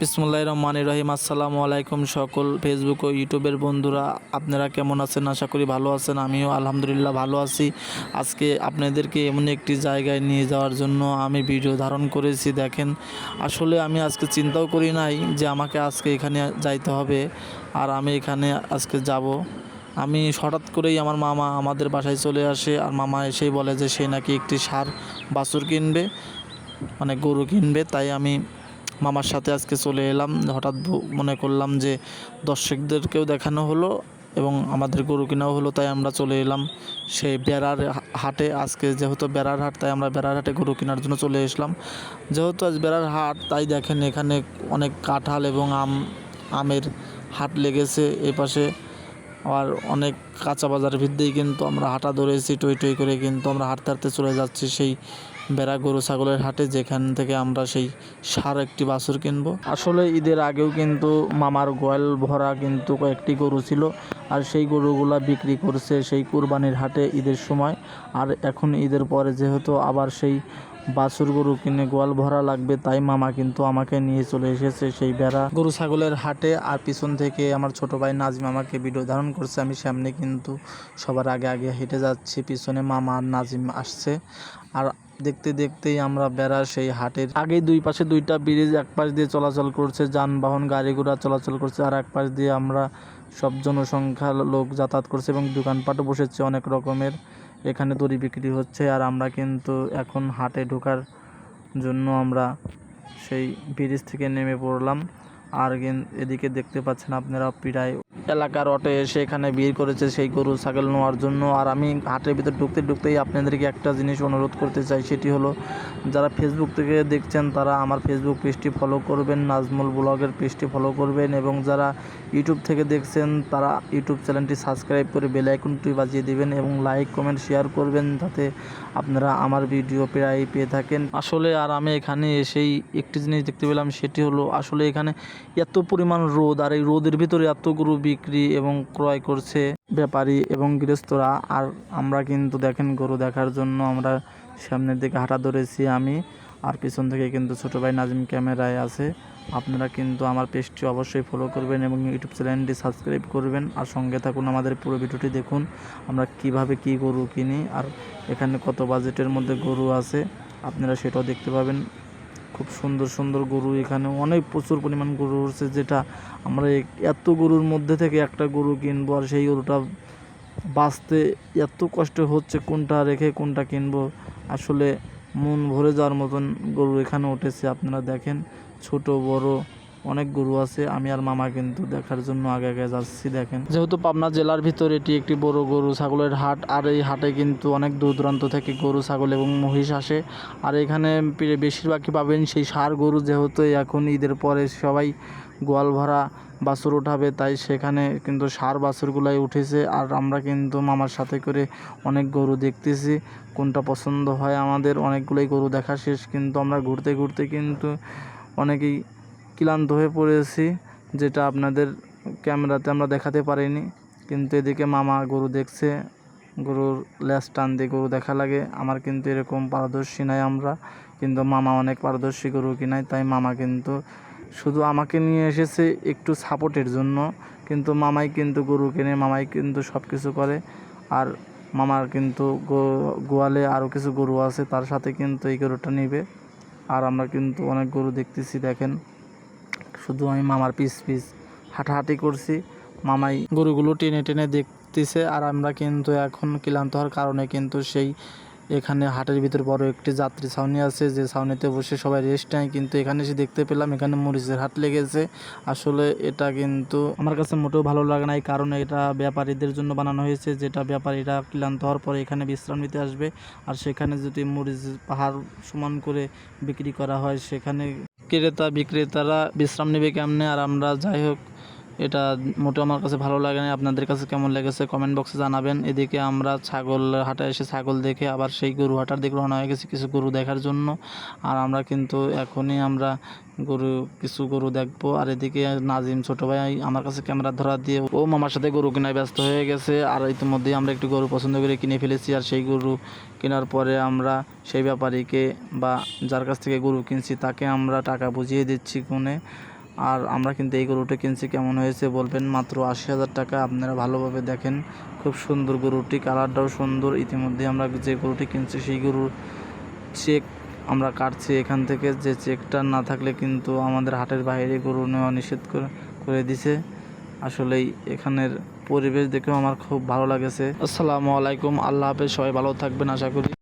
বিসমুল্লাহ রহমান রহিম। আসসালামু আলাইকুম সকল ফেসবুক ও ইউটিউবের বন্ধুরা। আপনারা কেমন আছেন? আশা করি ভালো আছেন। আমিও আলহামদুলিল্লাহ ভালো আছি। আজকে আপনাদেরকে এমন একটি জায়গায় নিয়ে যাওয়ার জন্য আমি ভিডিও ধারণ করেছি। দেখেন, আসলে আমি আজকে চিন্তাও করি নাই যে আমাকে আজকে এখানে যাইতে হবে আর আমি এখানে আজকে যাব। আমি হঠাৎ করেই আমার মামা আমাদের বাসায় চলে আসে আর মামা এসেই বলে যে সে নাকি একটি সার, বাছুর কিনবে মানে গরু কিনবে। তাই আমি মামার সাথে আজকে চলে এলাম। হঠাৎ মনে করলাম যে দর্শকদেরকেও দেখানো হলো এবং আমাদের গরু কেনাও হলো, তাই আমরা চলে এলাম। সেই বেড়ার হাটে, আজকে যেহেতু বেড়ার হাট, তাই আমরা বেড়ার হাটে গরু কেনার জন্য চলে এসলাম। যেহেতু আজ বেড়ার হাট, তাই দেখেন এখানে অনেক কাঁঠাল এবং আম, আমের হাট লেগেছে এ পাশে। আর অনেক কাঁচা বাজার ভিত্তিতেই কিন্তু আমরা হাঁটা ধরেছি, টই টই করে কিন্তু আমরা হাঁটতে হাঁটতে চলে যাচ্ছি সেই বেড়া গরু ছাগলের হাটে, যেখান থেকে আমরা সেই সার একটি বাছুর কিনবো। আসলে ঈদের আগেও কিন্তু মামার গোয়াল ভরা কিন্তু কয়েকটি গরু ছিল, আর সেই গরুগুলা বিক্রি করছে সেই কুরবানির হাটে ঈদের সময়। আর এখন ঈদের পরে যেহেতু আবার সেই বাছুর গরু কিনে গোয়াল ভরা লাগবে, তাই মামা কিন্তু আমাকে নিয়ে চলে এসেছে সেই বেড়া গরু ছাগলের হাটে আর পিছন থেকে আমার ছোট ভাই নাজিম আমাকে ভিডিও ধারণ করছে, আমি সামনে কিন্তু সবার আগে আগে হেঁটে যাচ্ছি, পিছনে মামা আর নাজিম আসছে। আর দেখতে দেখতেই আমরা বেড়া সেই হাটের আগে দুই পাশে দুইটা ব্রিজ এক পাশ দিয়ে চলাচল করছে, যানবাহন, গাড়ি ঘোড়া চলাচল করছে, আর এক পাশ দিয়ে আমরা সব জনসংখ্যা লোক যাতায়াত করছে এবং দোকানপাটও বসেছে অনেক রকমের। এখানে দড়ি বিক্রি হচ্ছে আর আমরা কিন্তু এখন হাটে ঢোকার জন্য আমরা সেই ব্রিজ থেকে নেমে পড়লাম। আর এদিকে দেখতে পাচ্ছেন আপনারা প্রায় এলাকার অটে এসে এখানে ভিড় করেছে সেই গরু, ছাগল নেওয়ার জন্য। আর আমি হাটের ভিতর ঢুকতে ঢুকতেই আপনাদেরকে একটা জিনিস অনুরোধ করতে চাই, সেটি হলো, যারা ফেসবুক থেকে দেখছেন, তারা আমার ফেসবুক পেজটি ফলো করবেন, নাজমুল ব্লগের পেজটি ফলো করবেন এবং যারা ইউটিউব থেকে দেখছেন, তারা ইউটিউব চ্যানেলটি সাবস্ক্রাইব করে বেল বাজিয়ে দিবেন এবং লাইক কমেন্ট শেয়ার করবেন যাতে আপনারা আমার ভিডিও প্রায় পেয়ে থাকেন। আসলে আর আমি এখানে এসেই একটি জিনিস দেখতে পেলাম, সেটি হলো, আসলে এখানে এত পরিমাণ রোদ, আর এই রোদের ভিতরে এত গরু বিক্রি এবং ক্রয় করছে ব্যাপারী এবং গৃহস্থরা। আর আমরা কিন্তু দেখেন, গরু দেখার জন্য আমরা সামনের দিকে হাঁটা ধরেছি আমি। আর পিছন থেকে কিন্তু ছোটো ভাই নাজিম ক্যামেরায় আছে। আপনারা কিন্তু আমার পেজটি অবশ্যই ফলো করবেন এবং ইউটিউব চ্যানেলটি সাবস্ক্রাইব করবেন। আর সঙ্গে থাকুন আমাদের পুরো ভিডিওটি দেখুন, আমরা কীভাবে কি গরু কিনি। আর এখানে কত বাজেটের মধ্যে গরু আছে, আপনারা সেটাও দেখতে পাবেন। খুব সুন্দর সুন্দর গরু। এখানে অনেক প্রচুর পরিমাণ গরু উঠছে, যেটা আমরা এত গরুর মধ্যে থেকে একটা গরু কিনবো আর সেই গরুটা বাঁচতে এত কষ্ট হচ্ছে কোনটা রেখে কোনটা কিনবো। আসলে মন ভরে যাওয়ার মতন গরু এখানে উঠেছে। আপনারা দেখেন, ছোট, বড় অনেক গরু আছে, আমি আর মামা কিন্তু দেখার জন্য আগে আগে যাচ্ছি, দেখেন। যেহেতু পাবনা জেলার ভিতর এটি একটি বড় গরু ছাগলের হাট, আর এই হাটে কিন্তু অনেক দূর দূরান্ত থেকে গরু, ছাগল এবং মহিষ আসে। আর এখানে বেশিরভাগই পাবেন সেই ষাঁড় গরু, যেহেতু এখন ঈদের পরে সবাই গোয়াল ভরা বাছুর উঠাবে তাই সেখানে কিন্তু ষাঁড় বাছুরগুলাই উঠেছে। আর আমরা কিন্তু মামার সাথে করে অনেক গরু দেখতেছি, কোনটা পছন্দ হয় আমাদের, অনেকগুলোই গরু দেখা শেষ। কিন্তু আমরা ঘুরতে ঘুরতে কিন্তু অনেকেই ক্লান্ত হয়ে পড়েছি, যেটা আপনাদের ক্যামেরাতে আমরা দেখাতে পারিনি। কিন্তু এদিকে মামা গরু দেখছে, গরুর ল্যাস টান দিয়ে গরু দেখা লাগে। আমার কিন্তু এরকম পারদর্শী নাই আমরা, কিন্তু মামা অনেক পারদর্শী গরু কিনায় তাই মামা কিন্তু শুধু আমাকে নিয়ে এসেছে একটু সাপোর্টের জন্য। কিন্তু মামাই কিন্তু গরু কিনে, মামাই কিন্তু সব কিছু করে। আর মামার কিন্তু গোয়ালে আরও কিছু গরু আছে, তার সাথে কিন্তু এই গরুটা নিবে। আর আমরা কিন্তু অনেক গরু দেখতেছি, দেখেন। শুধু আমি মামার পিস পিস হাঁটাহাঁটি করছি। মামাই গরুগুলো টেনে টেনে দেখতেছে আর আমরা কিন্তু এখন ক্লান্ত হওয়ার কারণে কিন্তু সেই এখানে হাটের ভিতর বড় একটি যাত্রী ছাউনি আছে। যে ছাউনিতে বসে সবাই রেস্ট নেয়। কিন্তু এখানে এসে দেখতে পেলাম এখানে মরিচের হাট লেগেছে। আসলে এটা কিন্তু আমার কাছে মোটেও ভালো লাগে না। এই কারণে এটা ব্যাপারীদের জন্য বানানো হয়েছে। যেটা ব্যাপারীরা ক্লান্ত হওয়ার পরে এখানে বিশ্রাম নিতে আসবে। আর সেখানে যদি মরিচ পাহাড় সমান করে বিক্রি করা হয়, সেখানে ক্রেতা, বিক্রেতারা বিশ্রাম নেবে কেমনে? আর আমরা যাই হোক, এটা মোটেও আমার কাছে ভালো লাগে না। আপনাদের কাছে কেমন লেগেছে কমেন্ট বক্সে জানাবেন। এদিকে আমরা ছাগল হাটে এসে ছাগল দেখে আবার সেই গরু হাটার দিকে রওনা হয়ে গেছি কিছু গরু দেখার জন্য। আর আমরা কিন্তু এখনই আমরা গরু, কিছু গরু দেখব। আর এদিকে নাজিম ছোট ভাই আমার কাছে ক্যামেরা ধরা দিয়ে, ও মামার সাথে গরু কেনায় ব্যস্ত হয়ে গেছে। আর ইতিমধ্যেই আমরা একটু গরু পছন্দ করে কিনে ফেলেছি। আর সেই গরু কেনার পরে আমরা সেই ব্যাপারীকে বা যার কাছ থেকে গরু কিনছি তাকে আমরা টাকা বুঝিয়ে দিচ্ছি কোনে আর আমরা কিন্তু এই গরুটা কিনছি কেমন হয়েছে বলবেন? মাত্র আশি হাজার টাকা। আপনারা ভালোভাবে দেখেন, খুব সুন্দর গরুটি, কালারটাও সুন্দর। ইতিমধ্যে আমরা যে গরুটি কিনছি সেই গরুর চেক আমরা কাটছি এখান থেকে। যে চেকটা না থাকলে কিন্তু আমাদের হাটের বাইরে গরু নেওয়া নিষেধ করে দিছে। আসলেই এখানের পরিবেশ দেখেও আমার খুব ভালো লাগেছে। আসসালামু আলাইকুম। আল্লাহ হাফেজ। সবাই ভালো থাকবেন, আশা করি।